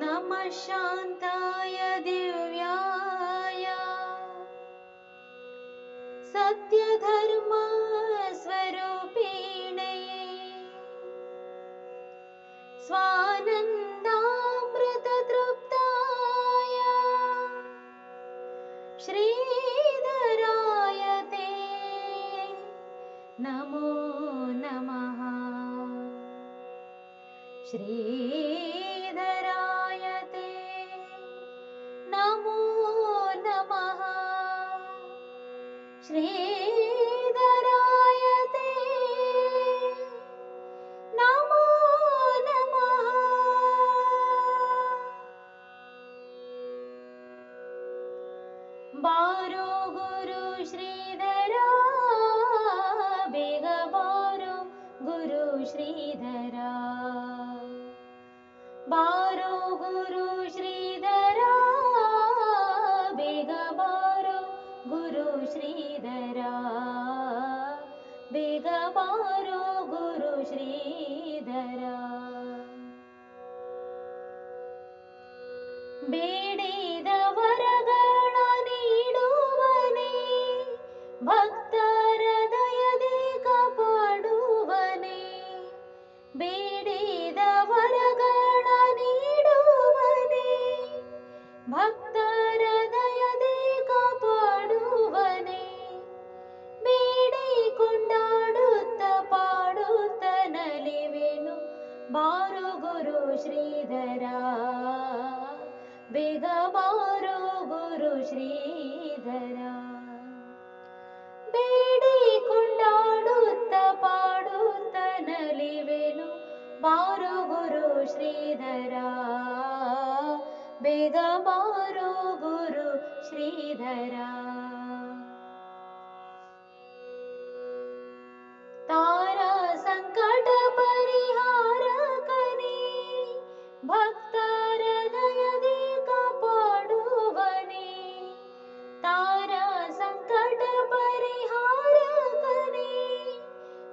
नमः शान्ताय दिव्याय। सत्यधर्मस्वरूपिणे। स्वानन्दामृततृप्ताय। श्रीधराय ते नमो नमः। श्रीधराय श्रीधराय ते नमो नमः। बारो गुरु श्रीधरा बेग गुरु श्रीधरा ಗುರು ಶ್ರೀಧರ ಬೇಗ ಬಾರೋ ಗುರು ಶ್ರೀಧರ ಬೇಡಿ ಕೊಂಡಾಡುತ್ತ ಪಾಡುತ್ತ ನಲಿವೆನು ಬಾರೋ ಗುರು ಶ್ರೀಧರ ಬೇಗ ಬಾರೋ ಗುರು ಶ್ರೀಧರ ಭಕ್ತರ ದಯದಿ ಕಾಪಾಡುವನೇ ತಾರ ಸಂಕಟ ಪರಿಹಾರಕನೆ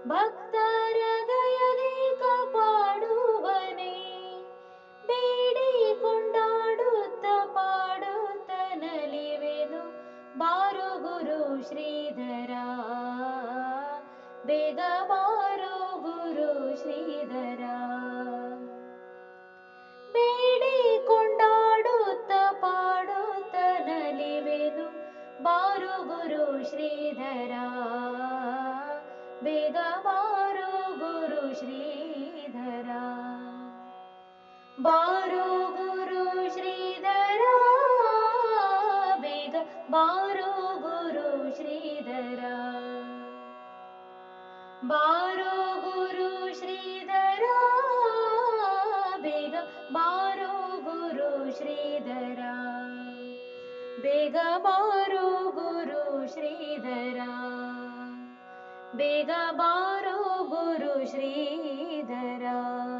ಭಕ್ತರ ದಯದಿ ಕಾಪಾಡುವನೇ ಬೇಡಿ ಕೊಂಡಾಡುತ್ತ ಪಾಡುತ್ತ ಬಾರು ಗುರು ಶ್ರೀಧರ. ಬೇಗ ಬಾರೋ ಗುರು ಶ್ರೀಧರ. श्रीधरा बेग बारो गुरु श्रीधरा बारो गुरु श्रीधरा बेग बारो गुरु श्रीधरा बारो गुरु श्रीधरा बेग बारो गुरु श्रीधरा बेग श्रीधरा। बेगबारो गुरु श्रीधरा।